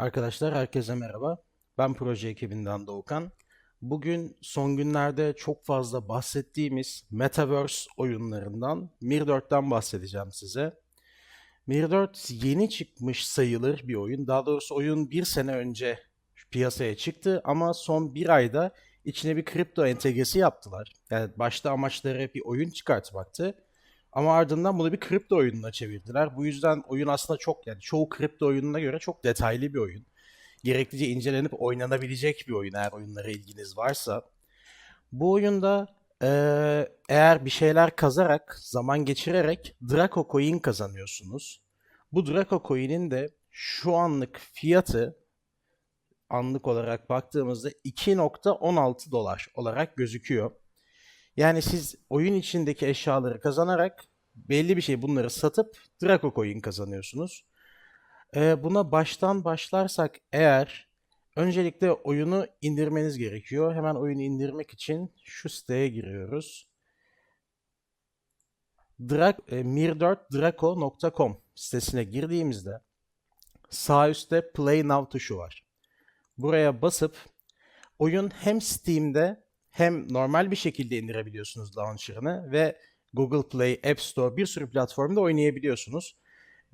Arkadaşlar herkese merhaba. Ben proje ekibinden Doğukan. Bugün son günlerde çok fazla bahsettiğimiz Metaverse oyunlarından Mir 4'ten bahsedeceğim size. Mir 4 yeni çıkmış sayılır bir oyun. Daha doğrusu oyun bir sene önce piyasaya çıktı ama son bir ayda içine bir kripto entegresi yaptılar. Yani başta amaçları bir oyun çıkartmaktı. Ama ardından bunu bir kripto oyununa çevirdiler. Bu yüzden oyun aslında çok yani çoğu kripto oyununa göre çok detaylı bir oyun. Gereklice incelenip oynanabilecek bir oyun eğer oyunlara ilginiz varsa. Bu oyunda eğer bir şeyler kazarak, zaman geçirerek Draco Coin kazanıyorsunuz. Bu Draco Coin'in de şu anlık fiyatı anlık olarak baktığımızda 2.16 dolar olarak gözüküyor. Yani siz oyun içindeki eşyaları kazanarak belli bir şey bunları satıp Draco Coin kazanıyorsunuz. Ee, buna baştan başlarsak eğer öncelikle oyunu indirmeniz gerekiyor. Hemen oyunu indirmek için şu siteye giriyoruz. Dra e, mir4draco.com sitesine girdiğimizde sağ üstte Play Now tuşu var. Buraya basıp oyun hem Steam'de hem normal bir şekilde indirebiliyorsunuz launcher'ını ve Google Play, App Store bir sürü platformda oynayabiliyorsunuz.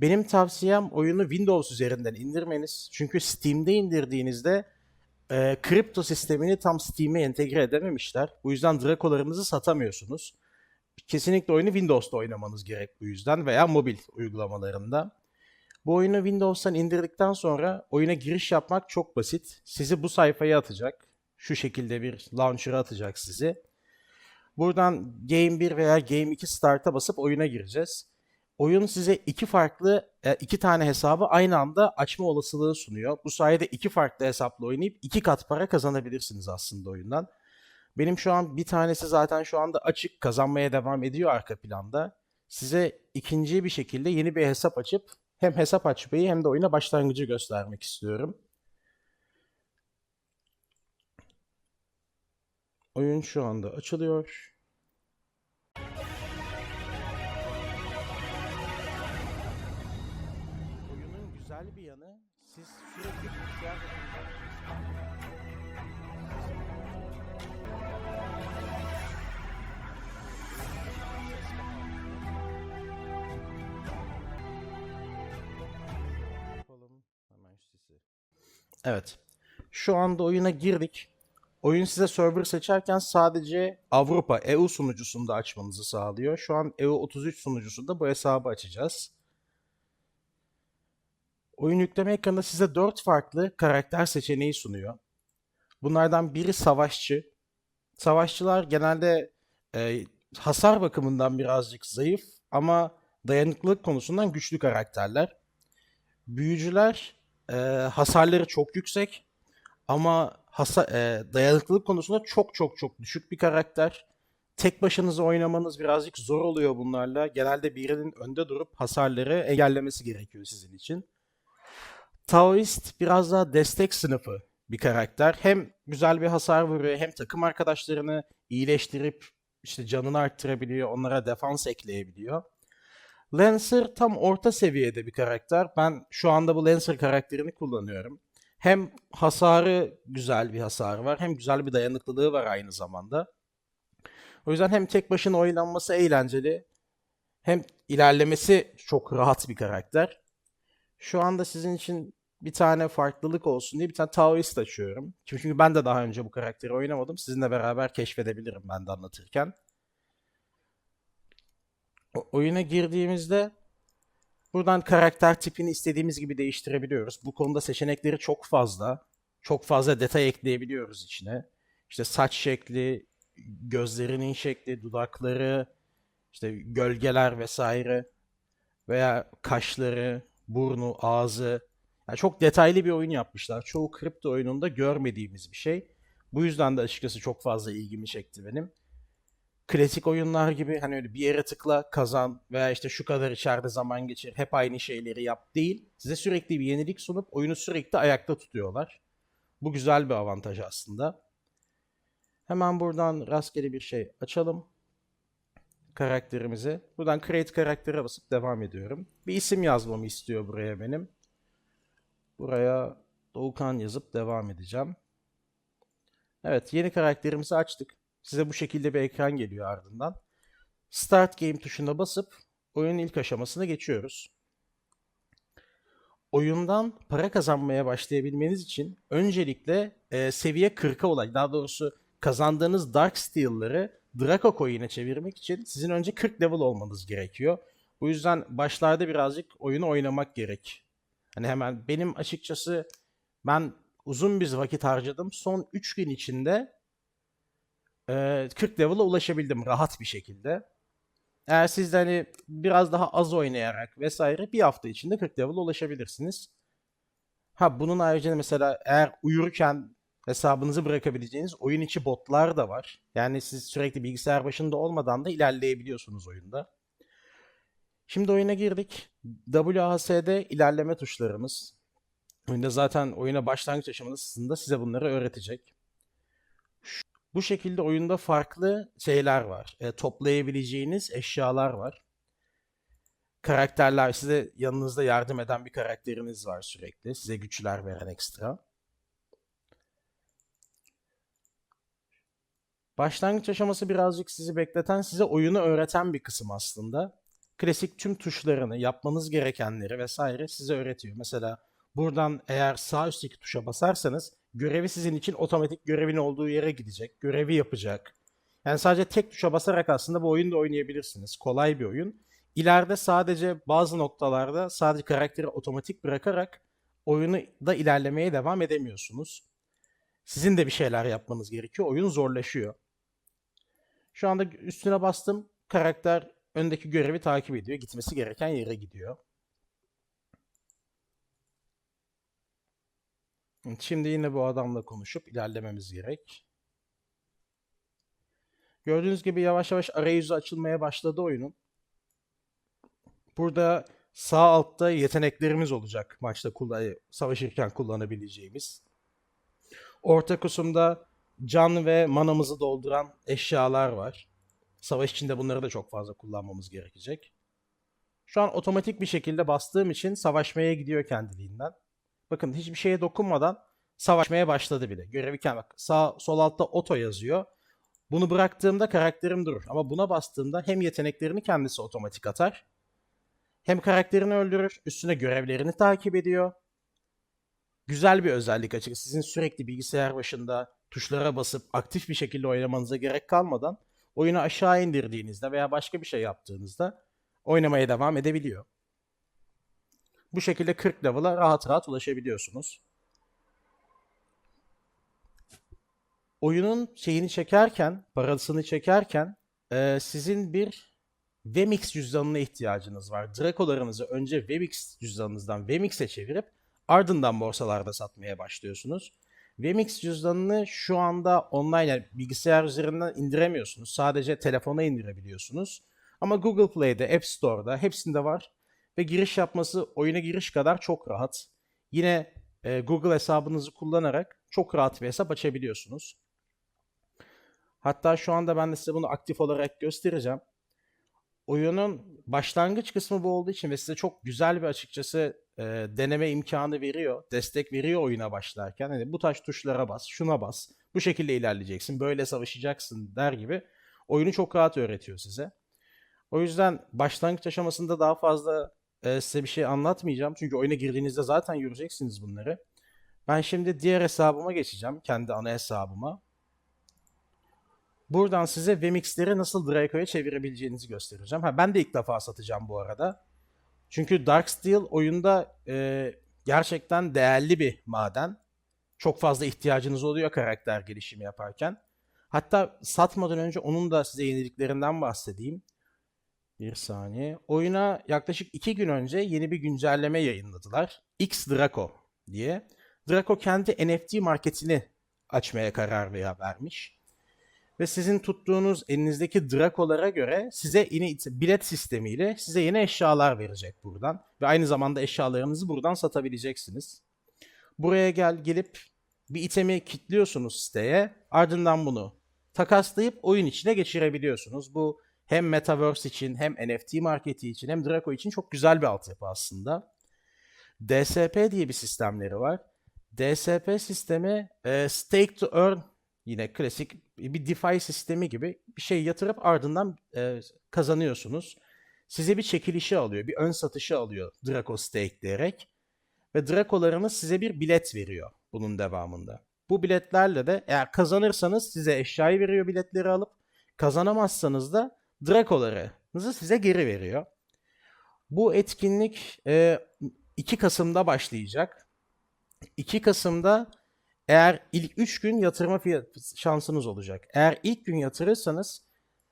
Benim tavsiyem oyunu Windows üzerinden indirmeniz. Çünkü Steam'de indirdiğinizde e, kripto sistemini tam Steam'e entegre edememişler. Bu yüzden Draco'larınızı satamıyorsunuz. Kesinlikle oyunu Windows'ta oynamanız gerek bu yüzden veya mobil uygulamalarında. Bu oyunu Windows'tan indirdikten sonra oyuna giriş yapmak çok basit. Sizi bu sayfaya atacak. Şu şekilde bir launcher'a atacak sizi. Buradan Game 1 veya Game 2 Start'a basıp oyuna gireceğiz. Oyun size iki farklı, e, iki tane hesabı aynı anda açma olasılığı sunuyor. Bu sayede iki farklı hesapla oynayıp iki kat para kazanabilirsiniz aslında oyundan. Benim şu an bir tanesi zaten şu anda açık kazanmaya devam ediyor arka planda. Size ikinci bir şekilde yeni bir hesap açıp hem hesap açmayı hem de oyuna başlangıcı göstermek istiyorum. Oyun şu anda açılıyor. Oyunun güzel bir yanı siz sürekli bilgisayar. Evet. Şu anda oyuna girdik. Oyun size server seçerken sadece Avrupa EU sunucusunda açmanızı sağlıyor. Şu an EU 33 sunucusunda bu hesabı açacağız. Oyun yükleme ekranında size 4 farklı karakter seçeneği sunuyor. Bunlardan biri savaşçı. Savaşçılar genelde e, hasar bakımından birazcık zayıf ama dayanıklılık konusundan güçlü karakterler. Büyücüler e, hasarları çok yüksek ama hasa, e, dayanıklılık konusunda çok çok çok düşük bir karakter. Tek başınıza oynamanız birazcık zor oluyor bunlarla. Genelde birinin önde durup hasarları engellemesi gerekiyor sizin için. Taoist biraz daha destek sınıfı bir karakter. Hem güzel bir hasar vuruyor hem takım arkadaşlarını iyileştirip işte canını arttırabiliyor, onlara defans ekleyebiliyor. Lancer tam orta seviyede bir karakter. Ben şu anda bu Lancer karakterini kullanıyorum. Hem hasarı güzel bir hasarı var hem güzel bir dayanıklılığı var aynı zamanda. O yüzden hem tek başına oynanması eğlenceli hem ilerlemesi çok rahat bir karakter. Şu anda sizin için bir tane farklılık olsun diye bir tane Taoist açıyorum. Çünkü ben de daha önce bu karakteri oynamadım. Sizinle beraber keşfedebilirim ben de anlatırken. O- oyuna girdiğimizde buradan karakter tipini istediğimiz gibi değiştirebiliyoruz. Bu konuda seçenekleri çok fazla. Çok fazla detay ekleyebiliyoruz içine. İşte saç şekli, gözlerinin şekli, dudakları, işte gölgeler vesaire veya kaşları, burnu, ağzı. Yani çok detaylı bir oyun yapmışlar. Çoğu kripto oyununda görmediğimiz bir şey. Bu yüzden de açıkçası çok fazla ilgimi çekti benim klasik oyunlar gibi hani öyle bir yere tıkla kazan veya işte şu kadar içeride zaman geçir hep aynı şeyleri yap değil. Size sürekli bir yenilik sunup oyunu sürekli ayakta tutuyorlar. Bu güzel bir avantaj aslında. Hemen buradan rastgele bir şey açalım. Karakterimizi. Buradan create karaktere basıp devam ediyorum. Bir isim yazmamı istiyor buraya benim. Buraya Doğukan yazıp devam edeceğim. Evet, yeni karakterimizi açtık. Size bu şekilde bir ekran geliyor ardından. Start Game tuşuna basıp oyunun ilk aşamasına geçiyoruz. Oyundan para kazanmaya başlayabilmeniz için öncelikle e, seviye 40'a olan, daha doğrusu kazandığınız Dark Steel'ları Draco Coin'e çevirmek için sizin önce 40 level olmanız gerekiyor. Bu yüzden başlarda birazcık oyunu oynamak gerek. Hani hemen benim açıkçası ben uzun bir vakit harcadım. Son 3 gün içinde e, 40 level'a ulaşabildim rahat bir şekilde. Eğer siz de hani biraz daha az oynayarak vesaire bir hafta içinde 40 level'a ulaşabilirsiniz. Ha bunun ayrıca mesela eğer uyurken hesabınızı bırakabileceğiniz oyun içi botlar da var. Yani siz sürekli bilgisayar başında olmadan da ilerleyebiliyorsunuz oyunda. Şimdi oyuna girdik. WASD ilerleme tuşlarımız. Oyunda zaten oyuna başlangıç aşamasında size bunları öğretecek. Bu şekilde oyunda farklı şeyler var. E, toplayabileceğiniz eşyalar var. Karakterler size yanınızda yardım eden bir karakteriniz var sürekli. Size güçler veren ekstra. Başlangıç aşaması birazcık sizi bekleten, size oyunu öğreten bir kısım aslında. Klasik tüm tuşlarını, yapmanız gerekenleri vesaire size öğretiyor. Mesela buradan eğer sağ üstteki tuşa basarsanız görevi sizin için otomatik görevin olduğu yere gidecek. Görevi yapacak. Yani sadece tek tuşa basarak aslında bu oyunu da oynayabilirsiniz. Kolay bir oyun. İleride sadece bazı noktalarda sadece karakteri otomatik bırakarak oyunu da ilerlemeye devam edemiyorsunuz. Sizin de bir şeyler yapmanız gerekiyor. Oyun zorlaşıyor. Şu anda üstüne bastım. Karakter öndeki görevi takip ediyor. Gitmesi gereken yere gidiyor. Şimdi yine bu adamla konuşup ilerlememiz gerek. Gördüğünüz gibi yavaş yavaş arayüzü açılmaya başladı oyunun. Burada sağ altta yeteneklerimiz olacak maçta kullan savaşırken kullanabileceğimiz. Orta kısımda can ve manamızı dolduran eşyalar var. Savaş içinde bunları da çok fazla kullanmamız gerekecek. Şu an otomatik bir şekilde bastığım için savaşmaya gidiyor kendiliğinden. Bakın hiçbir şeye dokunmadan savaşmaya başladı bile. Görevken bak sağ sol altta oto yazıyor. Bunu bıraktığımda karakterim durur. Ama buna bastığımda hem yeteneklerini kendisi otomatik atar. Hem karakterini öldürür. Üstüne görevlerini takip ediyor. Güzel bir özellik açıkçası. Sizin sürekli bilgisayar başında tuşlara basıp aktif bir şekilde oynamanıza gerek kalmadan oyunu aşağı indirdiğinizde veya başka bir şey yaptığınızda oynamaya devam edebiliyor. Bu şekilde 40 level'a rahat rahat ulaşabiliyorsunuz. Oyunun şeyini çekerken, parasını çekerken e, sizin bir Vmix cüzdanına ihtiyacınız var. Draco'larınızı önce Vmix cüzdanınızdan Vmix'e çevirip ardından borsalarda satmaya başlıyorsunuz. Vmix cüzdanını şu anda online yani bilgisayar üzerinden indiremiyorsunuz. Sadece telefona indirebiliyorsunuz. Ama Google Play'de, App Store'da hepsinde var. Ve giriş yapması oyuna giriş kadar çok rahat. Yine e, Google hesabınızı kullanarak çok rahat bir hesap açabiliyorsunuz. Hatta şu anda ben de size bunu aktif olarak göstereceğim. Oyunun başlangıç kısmı bu olduğu için ve size çok güzel bir açıkçası e, deneme imkanı veriyor. Destek veriyor oyuna başlarken. Hani bu taş tuşlara bas, şuna bas. Bu şekilde ilerleyeceksin, böyle savaşacaksın der gibi. Oyunu çok rahat öğretiyor size. O yüzden başlangıç aşamasında daha fazla e, size bir şey anlatmayacağım. Çünkü oyuna girdiğinizde zaten göreceksiniz bunları. Ben şimdi diğer hesabıma geçeceğim. Kendi ana hesabıma. Buradan size Vmix'leri nasıl Draco'ya çevirebileceğinizi göstereceğim. Ha, ben de ilk defa satacağım bu arada. Çünkü Darksteel oyunda e, gerçekten değerli bir maden. Çok fazla ihtiyacınız oluyor karakter gelişimi yaparken. Hatta satmadan önce onun da size yeniliklerinden bahsedeyim. Bir saniye. Oyuna yaklaşık iki gün önce yeni bir güncelleme yayınladılar. X Draco diye. Draco kendi NFT marketini açmaya karar vermiş. Ve sizin tuttuğunuz elinizdeki Draco'lara göre size yine bilet sistemiyle size yeni eşyalar verecek buradan. Ve aynı zamanda eşyalarınızı buradan satabileceksiniz. Buraya gel gelip bir itemi kilitliyorsunuz siteye. Ardından bunu takaslayıp oyun içine geçirebiliyorsunuz. Bu hem Metaverse için hem NFT marketi için hem Draco için çok güzel bir altyapı aslında. DSP diye bir sistemleri var. DSP sistemi e, stake to earn yine klasik bir DeFi sistemi gibi bir şey yatırıp ardından e, kazanıyorsunuz. Size bir çekilişi alıyor, bir ön satışı alıyor Draco stake diyerek ve Draco'larınız size bir bilet veriyor bunun devamında. Bu biletlerle de eğer kazanırsanız size eşyayı veriyor biletleri alıp kazanamazsanız da Draco'larınızı size geri veriyor. Bu etkinlik e, 2 Kasım'da başlayacak. 2 Kasım'da eğer ilk 3 gün yatırma fiyat şansınız olacak. Eğer ilk gün yatırırsanız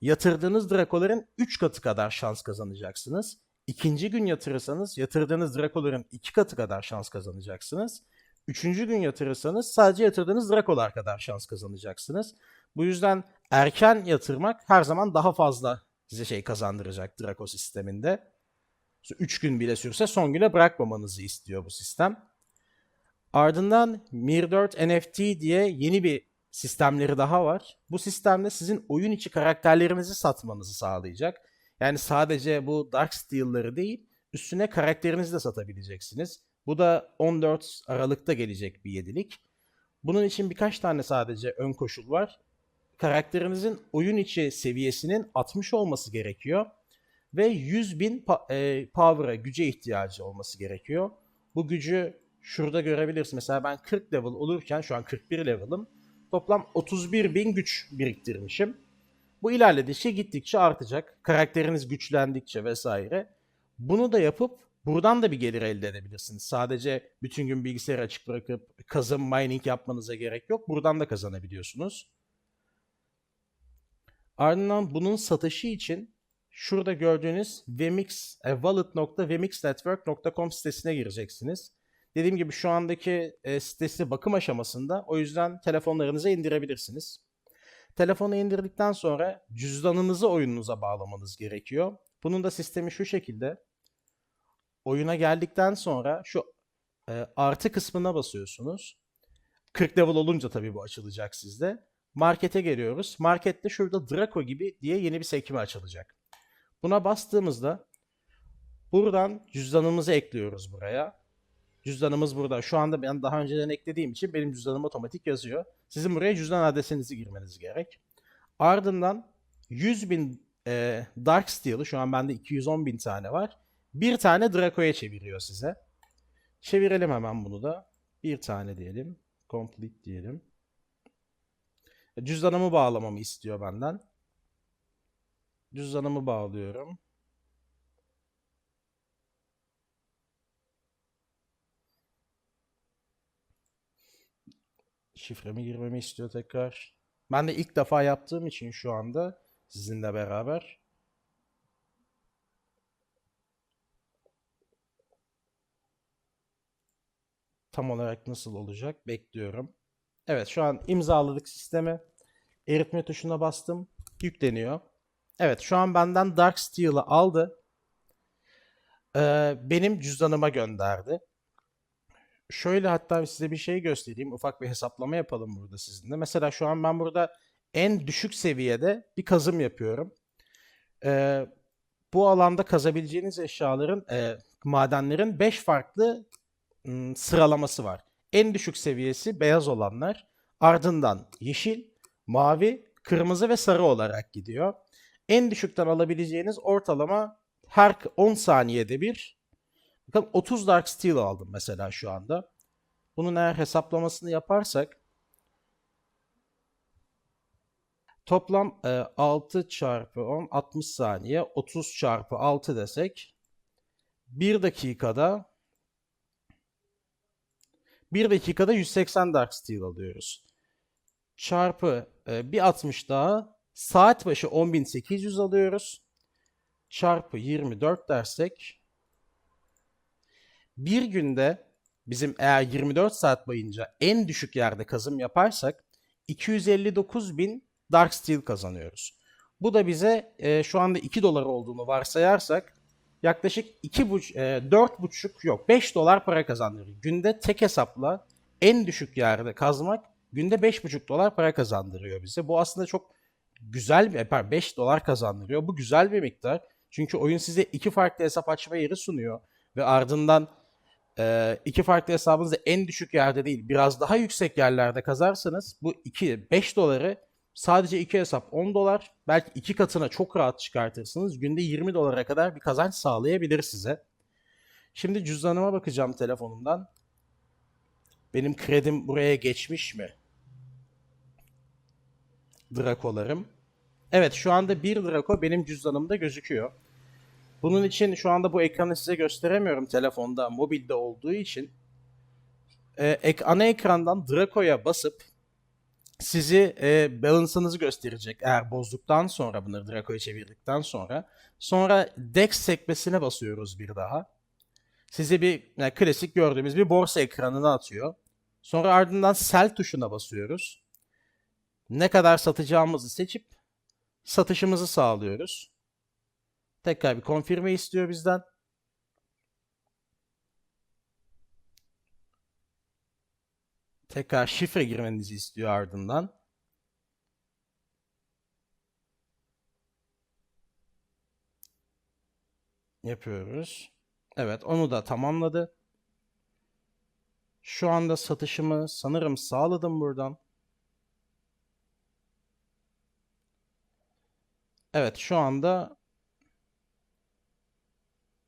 yatırdığınız Draco'ların 3 katı kadar şans kazanacaksınız. İkinci gün yatırırsanız yatırdığınız Draco'ların 2 katı kadar şans kazanacaksınız. Üçüncü gün yatırırsanız sadece yatırdığınız Draco'lar kadar şans kazanacaksınız. Bu yüzden erken yatırmak her zaman daha fazla size şey kazandıracak Draco sisteminde. 3 gün bile sürse son güne bırakmamanızı istiyor bu sistem. Ardından Mir4 NFT diye yeni bir sistemleri daha var. Bu sistemde sizin oyun içi karakterlerinizi satmanızı sağlayacak. Yani sadece bu Dark Steel'ları değil, üstüne karakterinizi de satabileceksiniz. Bu da 14 Aralık'ta gelecek bir yedilik. Bunun için birkaç tane sadece ön koşul var. Karakterinizin oyun içi seviyesinin 60 olması gerekiyor. Ve 100 bin pa- e, power'a, güce ihtiyacı olması gerekiyor. Bu gücü şurada görebiliriz. Mesela ben 40 level olurken şu an 41 level'ım. Toplam 31 bin güç biriktirmişim. Bu ilerledikçe gittikçe artacak. Karakteriniz güçlendikçe vesaire. Bunu da yapıp buradan da bir gelir elde edebilirsiniz. Sadece bütün gün bilgisayarı açık bırakıp kazım mining yapmanıza gerek yok. Buradan da kazanabiliyorsunuz. Ardından bunun satışı için şurada gördüğünüz Vmix, e, wallet.vmixnetwork.com sitesine gireceksiniz. Dediğim gibi şu andaki e, sitesi bakım aşamasında. O yüzden telefonlarınıza indirebilirsiniz. Telefonu indirdikten sonra cüzdanınızı oyununuza bağlamanız gerekiyor. Bunun da sistemi şu şekilde. Oyuna geldikten sonra şu e, artı kısmına basıyorsunuz. 40 level olunca tabii bu açılacak sizde. Markete geliyoruz. Markette şurada Draco gibi diye yeni bir sekme açılacak. Buna bastığımızda buradan cüzdanımızı ekliyoruz buraya. Cüzdanımız burada. Şu anda ben daha önceden eklediğim için benim cüzdanım otomatik yazıyor. Sizin buraya cüzdan adresinizi girmeniz gerek. Ardından 100 bin e, Dark Steel'ı şu an bende 210 bin tane var. Bir tane Draco'ya çeviriyor size. Çevirelim hemen bunu da. Bir tane diyelim. Complete diyelim. Cüzdanımı bağlamamı istiyor benden. Cüzdanımı bağlıyorum. Şifremi girmemi istiyor tekrar. Ben de ilk defa yaptığım için şu anda sizinle beraber. Tam olarak nasıl olacak bekliyorum. Evet şu an imzaladık sistemi. Eritme tuşuna bastım. Yükleniyor. Evet şu an benden Dark Steel'ı aldı. Ee, benim cüzdanıma gönderdi. Şöyle hatta size bir şey göstereyim. Ufak bir hesaplama yapalım burada sizinle. Mesela şu an ben burada en düşük seviyede bir kazım yapıyorum. Ee, bu alanda kazabileceğiniz eşyaların, e, madenlerin 5 farklı ım, sıralaması var. En düşük seviyesi beyaz olanlar. Ardından yeşil, mavi, kırmızı ve sarı olarak gidiyor. En düşükten alabileceğiniz ortalama her 10 saniyede bir Bakın 30 Dark Steel aldım mesela şu anda. Bunun eğer hesaplamasını yaparsak toplam e, 6 çarpı 10 60 saniye 30 çarpı 6 desek 1 dakikada 1 dakikada 180 Dark Steel alıyoruz. Çarpı e, bir 60 daha saat başı 10.800 alıyoruz. Çarpı 24 dersek bir günde bizim eğer 24 saat boyunca en düşük yerde kazım yaparsak 259 bin Dark Steel kazanıyoruz. Bu da bize e, şu anda 2 dolar olduğunu varsayarsak yaklaşık 2 buç, e, 4,5 yok 5 dolar para kazandırıyor. Günde tek hesapla en düşük yerde kazmak günde 5,5 dolar para kazandırıyor bize. Bu aslında çok güzel bir 5 dolar kazandırıyor. Bu güzel bir miktar. Çünkü oyun size iki farklı hesap açma yeri sunuyor ve ardından e, iki farklı hesabınızda en düşük yerde değil biraz daha yüksek yerlerde kazarsanız bu 2 5 doları sadece iki hesap 10 dolar belki iki katına çok rahat çıkartırsınız. Günde 20 dolara kadar bir kazanç sağlayabilir size. Şimdi cüzdanıma bakacağım telefonumdan. Benim kredim buraya geçmiş mi? Drakolarım. Evet şu anda bir Drako benim cüzdanımda gözüküyor. Bunun için şu anda bu ekranı size gösteremiyorum telefonda, mobilde olduğu için. Ee, ek, ana ekrandan Draco'ya basıp sizi e, balance'ınızı gösterecek eğer bozduktan sonra bunları Draco'ya çevirdikten sonra. Sonra DEX sekmesine basıyoruz bir daha. Sizi bir yani klasik gördüğümüz bir borsa ekranına atıyor. Sonra ardından sell tuşuna basıyoruz. Ne kadar satacağımızı seçip satışımızı sağlıyoruz. Tekrar bir konfirme istiyor bizden. Tekrar şifre girmenizi istiyor ardından. Yapıyoruz. Evet onu da tamamladı. Şu anda satışımı sanırım sağladım buradan. Evet şu anda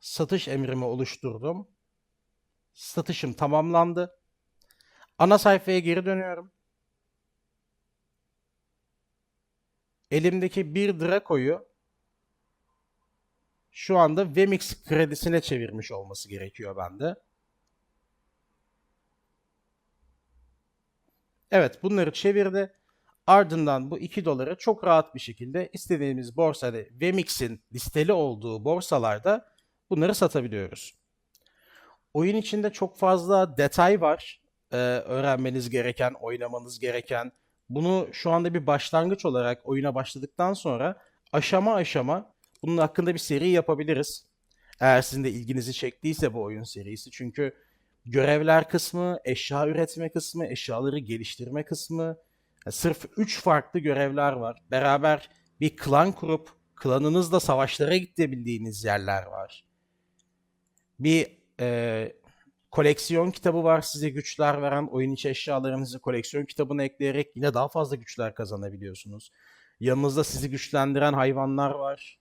satış emrimi oluşturdum. Satışım tamamlandı. Ana sayfaya geri dönüyorum. Elimdeki bir Draco'yu şu anda Vemix kredisine çevirmiş olması gerekiyor bende. Evet bunları çevirdi. Ardından bu 2 doları çok rahat bir şekilde istediğimiz borsada Vemix'in listeli olduğu borsalarda bunları satabiliyoruz. Oyun içinde çok fazla detay var. Ee, öğrenmeniz gereken, oynamanız gereken. Bunu şu anda bir başlangıç olarak oyuna başladıktan sonra aşama aşama bunun hakkında bir seri yapabiliriz. Eğer sizin de ilginizi çektiyse bu oyun serisi. Çünkü görevler kısmı, eşya üretme kısmı, eşyaları geliştirme kısmı, yani sırf 3 farklı görevler var. Beraber bir klan kurup klanınızla savaşlara gidebildiğiniz yerler var. Bir e, koleksiyon kitabı var size güçler veren oyun içi eşyalarınızı koleksiyon kitabına ekleyerek yine daha fazla güçler kazanabiliyorsunuz. Yanınızda sizi güçlendiren hayvanlar var.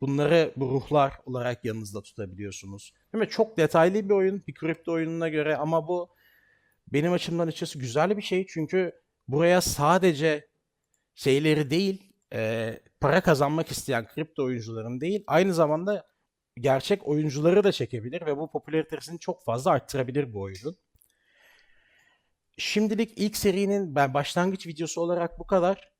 Bunları bu ruhlar olarak yanınızda tutabiliyorsunuz. Değil mi? Çok detaylı bir oyun bir kripto oyununa göre ama bu benim açımdan açıkçası güzel bir şey. Çünkü buraya sadece şeyleri değil, e, para kazanmak isteyen kripto oyuncuların değil, aynı zamanda gerçek oyuncuları da çekebilir ve bu popülaritesini çok fazla arttırabilir bu oyunun. Şimdilik ilk serinin ben başlangıç videosu olarak bu kadar.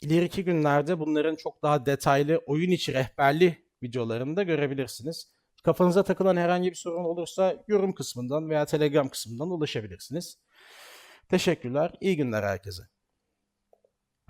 İleriki günlerde bunların çok daha detaylı oyun içi rehberli videolarını da görebilirsiniz. Kafanıza takılan herhangi bir sorun olursa yorum kısmından veya Telegram kısmından ulaşabilirsiniz. Teşekkürler. İyi günler herkese.